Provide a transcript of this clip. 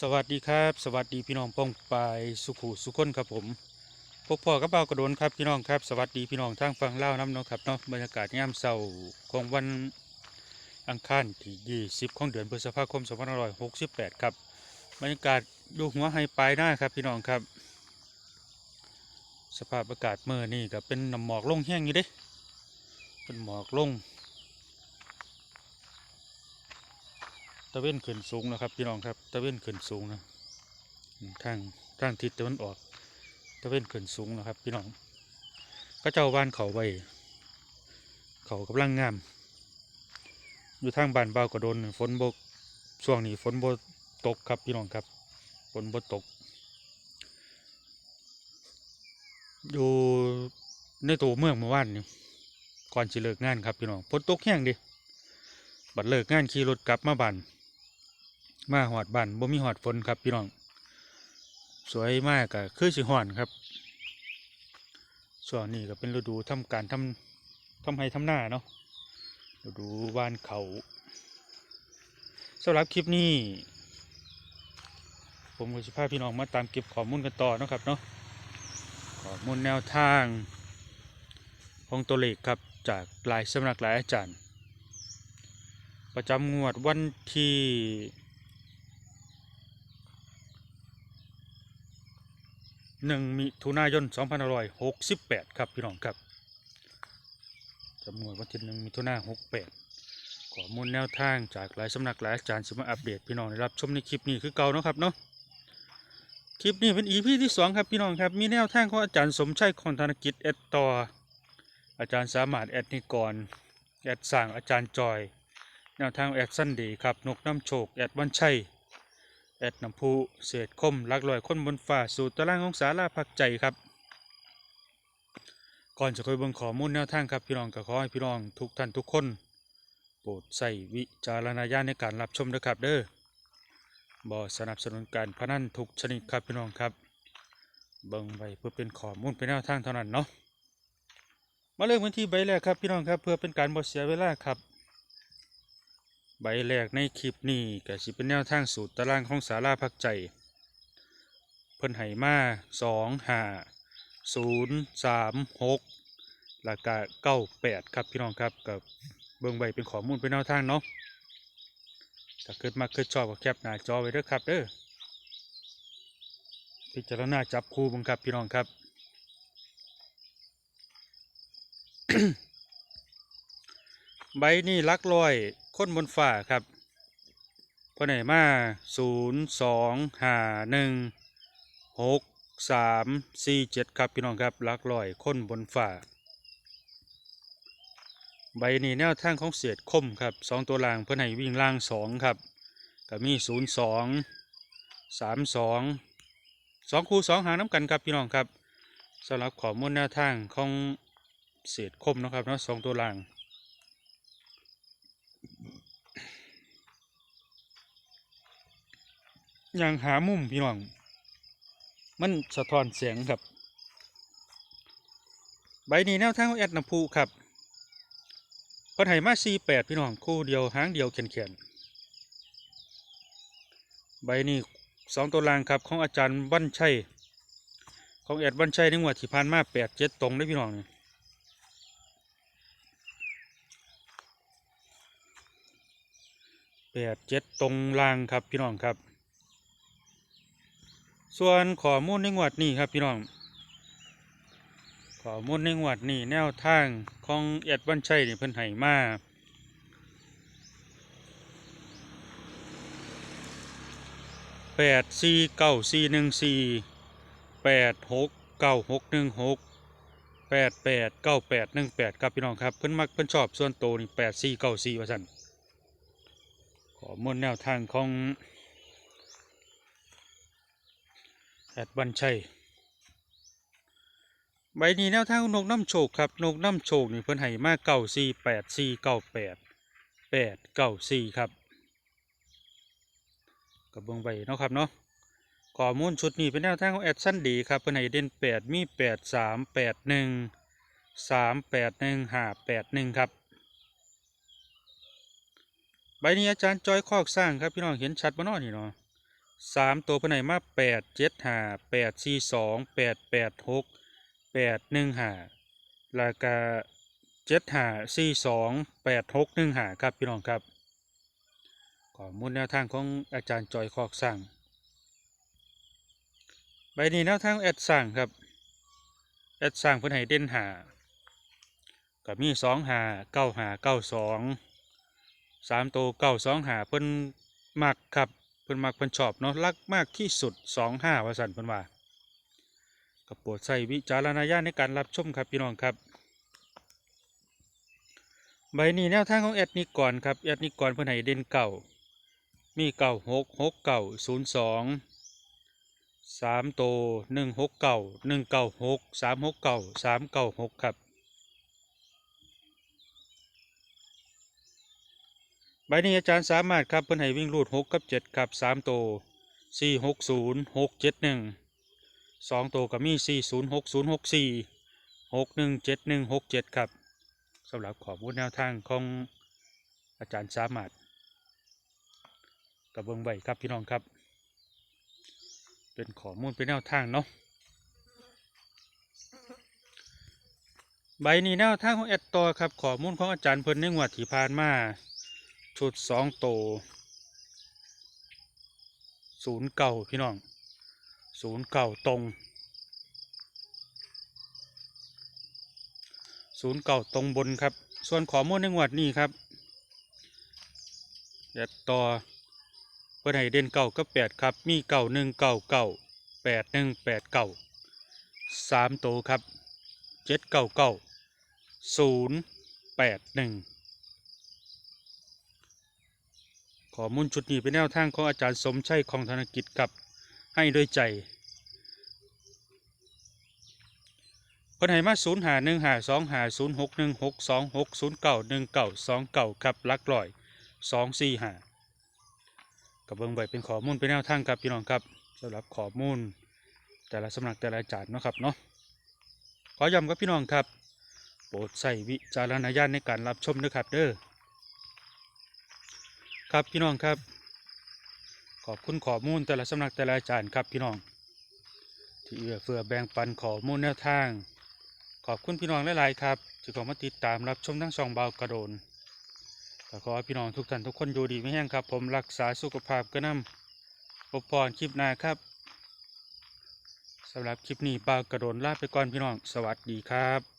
สวัสดีครับ สวัสดีพี่น้องป้องปายสุขุสุคนครับผมพบพ่อกับเบากระโดนครับพี่น้องครับ สวัสดีพี่น้องทางฝั่งลาน้ำเนาะครับเนาะบรรยากาศยามเช้าของวันอังคารที่ 20 ของเดือนพฤษภาคม2568 ครับบรรยากาศดูหัวไฮปลายหน้าครับพี่น้องครับ สภาพอากาศเมื่อนี่ก็เป็นหมอกลงแห้งอยู่เด้เป็นหมอกลง ตะเว้นขึ้นสูงนะครับพี่น้องครับ ตะเว้นขึ้นสูงนะทางทางทิศตะวันออก ตะเว้นขึ้นสูงนะครับ พี่น้องก็เจ้าบ้านเขาไว้เขากำลังงาม อยู่ทางบ้านเบากระโดนฝนบกช่วงนี้ฝนบกตกครับพี่น้องครับฝนบกตก อยู่ในตัวเมืองเมื่อวานนี่ก่อนจะเลิกงานครับพี่น้องฝนตกแห้งดิบัดเลิกงานขี่รถกลับมาบ้าน มาหอดบ้านบ่มีหอดฝนครับพี่น้อง สวยมากก็คือสิฮ้อนครับช่วงนี้ก็เป็นฤดูทำการทำทำให้ทำหน้าเนาะฤดูหวานเขาสำหรับคลิปนี้ ผมก็สิพาพี่น้องมาตามเก็บข้อมูลกันต่อนะครับเนาะข้อมูลแนวทางของตัวเลขครับจากหลายสำนักหลายอาจารย์ ประจำงวดวันที่ หนึ่งมิถุนายน2568 ครับพี่น้องครับจำนวนวันที่หนึ่งมิถุนายน68ข้อมูลแนวทางจากหลายสำนักหลายอาจารย์สิมาอัปเดตพี่น้องได้รับชมในคลิปนี้คือเก่าเนาะครับเนาะคลิปนี้เป็นอีพีที่สองครับพี่น้องครับ มีแนวทางของอาจารย์สมชัยคอนธนกิจแอดต่ออาจารย์สามารถแอดนิกรแอดสั่งอาจารย์จอย แนวทางแอดสั้นดีครับนกน้ำโชคแอดวันชัย แอดน้ำพุเศษคมลักลอยคนบนฟ้าสู่ตารางของสาราพักใจครับ ก่อนจะคุยเบิ่งข้อมูลแนวทางครับพี่น้องก็ขอให้พี่น้องทุกท่านทุกคน โปรดใส่วิจารณญาณในการรับชมด้วยครับเด้อบ่สนับสนุนการพนันทุกชนิดครับพี่น้องครับ เบิ่งไว้เพื่อเป็นข้อมูลเป็นแนวทางเท่านั้นเนาะมาเริ่มกันที่ใบแรกครับพี่น้องครับเพื่อเป็นการบ่เสียเวลาครับ ใบแรกในคลิปนี้ก็สิเป็นแนวทางสูตรตารางของสาราพักใจ เพิ่นให้มาสองห้าศูนย์สามหกแล้วก็เก้าแปดครับพี่น้องครับกับเบิ่งใบเป็นข้อมูลเป็นแนวทางเนาะถ้าเกิดมาเกิดชอบก็แคปหน้าจอไว้ด้อครับเด้อพิจารณาจับคู่บังครับพี่น้องครับใบนี้ลักลอย ค้นบนฝ่าครับพอไหนมาศูนย์สองห้าหนึ่งหกสามสี่เจ็ดครับพี่น้องครับลักลอยค้นบนฝ่า ใบนี้แนวทางของเสียดคมครับสองตัวล่างเพื่อนให้วิ่งล่างสองครับก็มีศูนย์สองสามสองสองคูสองหางน้ำกันครับพี่น้องครับสำหรับข้อมูลแนวทางของเศษคมนะครับเนาะสองตัวล่าง ย่างหามุมพี่น้อง มันสะท้อนเสียงครับ ใบนี้แนวทางของแอดน้ำพูครับพิ่นให้มา48พี่น้องคู่เดียวหางเดียวเขียนๆใบนี้สองตัวล่างครับของอาจารย์วันชัย ของแอดวันชัยในงวดที่ผ่านมา8 7ตรงได้พี่น้องนี่ แปดเจ็ดตรงล่างครับพี่น้องครับ ส่วนข้อมูลในงวดนี้ครับพี่น้องข้อมูลในงวดนี้แนวทางของเอ็ดวันชัยนี่เพิ่นให้มาแปดสี่เก้าสี่หนึ่งสี่แปดหกเก้าหกหนึ่งหกแปดแปดเก้าแปดหนึ่งแปดครับพี่น้องครับเพิ่นมักเพิ่นชอบส่วนโตวนี่แปดสี่เก้าสี่ว่าสั่น มูลแนวทางของแอดบันชัยใบนี้แนวทางของนกน้ำโชคครับนกน้ำโชคนี่เพิ่นให้มาเก้าสี่แปดสี่เก้าแปดแปดเก้าสี่ครับกับเบิ้งใบเนาะครับเนาะข้อมูลชุดนี้เป็นแนวทางของแอดสั้นดีครับเพิ่นให้เด่นแปดมีแปดสามแปดหนึ่งสามแปดหนึ่งห้าแปดหนึ่งครับ ใบนี้อาจารย์จอยคอกสร้างครับพี่น้องเห็นชัดบ่เนาะนี่เนาะสามตัวเพิ่นห้มาแปดเจ็ดห้าแปดสี่สองแปดแปดหกแปดหนึ่งห้าแล้วก็เจ็ดห้าสี่สองแปดหกหนึ่งห้าครับพี่น้องครับข้อมูลแนวทางของอาจารย์จอยคอกสั่งใบนี้แนวทางแอดสั่งครับแอดสั่งเพิ่นให้เด่นหาก็มีสองหาเก้าหาเก้าสอง สามตัวเก้าสองหาเพิ่นมักครับเพิ่นมักเพิ่นชอบเนาะรักมากที่สุดสองห้าว่าสันเพิ่นว่าก็โปรดใช้วิจารณญาณในการรับชมครับพี่น้องครับ ใบนี้แนวทางของแอดนิกรครับแอดนิกรเพิ่นให้เด่นเก่ามีเก่าหกหกเก่าศูนย์สองสามโตหนึ่งหกเก่าหนึ่งเก่าหกสามหกเก่าสามเก่าหกครับ บนี้อาจารย์สามารถครับเพิ่นให้วิ่งรูดหกกับเจ็ดครับสามโตสี่หกศูนย์หกเจ็ดหนึ่งสองโตก็มีสี่ศูนย์หกศูนย์หกสี่หกหนึ่งเจ็ดหนึ่งหกเจ็ดครับสำหรับขอบูแนวทางของอาจารย์สามารถกับเบิ้งใบครับพี่น้องครับ เป็นข้อมูลเป็นแนวทางเนาะใบนี้แนวทางของแอดตอครับข้อมูลของอาจารย์เพิ่นในงวดที่ผ่านมา ชุดสองโตศูนย์เก่าพี่น้องศูนย์เก่าตรงศูนย์เก่าตรงบนครับ ส่วนขอมูลในงวดนี้ครับเดี๋ยวต่อเพื่อให้เด่นเก่าก็แปดครับ มีเก่าหนึ่งเก่าเก่าแปดหนึ่งแปดเก่าสามโตครับเจ็ดเก่าเก่าศูนย์แปดหนึ่ง ข้อมูลชุดนี้เป็นแนวทางของอาจารย์สมชัยของธนกิจกับให้ด้วยใจเพิ่นให้มาศูนย์หาหนึ่งหาสองหาศูนย์หกหนึ่งหกสองหกศูนย์เก่าหนึ่งเก่าสองเก่าครับลักร้อยสองสี่หากับเบิ้งไว้เป็นข้อมูลเป็นแนวทางครับพี่น้องครับสำหรับข้อมูล แต่ละสำนักแต่ละอาจารย์เนาะครับเนาะขอย้ำกับพี่น้องครับ โปรดใส่วิจารณญาณในการรับชมด้วยครับเด้อ ครับพี่น้องครับ ขอบคุณข้อมูลแต่ละสำนักแต่ละอาจารย์ครับพี่น้อง ที่เอื้อเฟื้อแบ่งปันข้อมูลแนวทาง ขอบคุณพี่น้องหลาย ๆ ครับที่เข้ามาติดตามรับชมทั้งสองเบากระโดนขอให้พี่น้องทุกท่านทุกคนอยู่ดีไม่แห้งครับ ผมรักษาสุขภาพกระนำพบพรคลิปหน้าครับสำหรับคลิปนี้เบากระโดนลาไปก่อนพี่น้อง สวัสดีครับ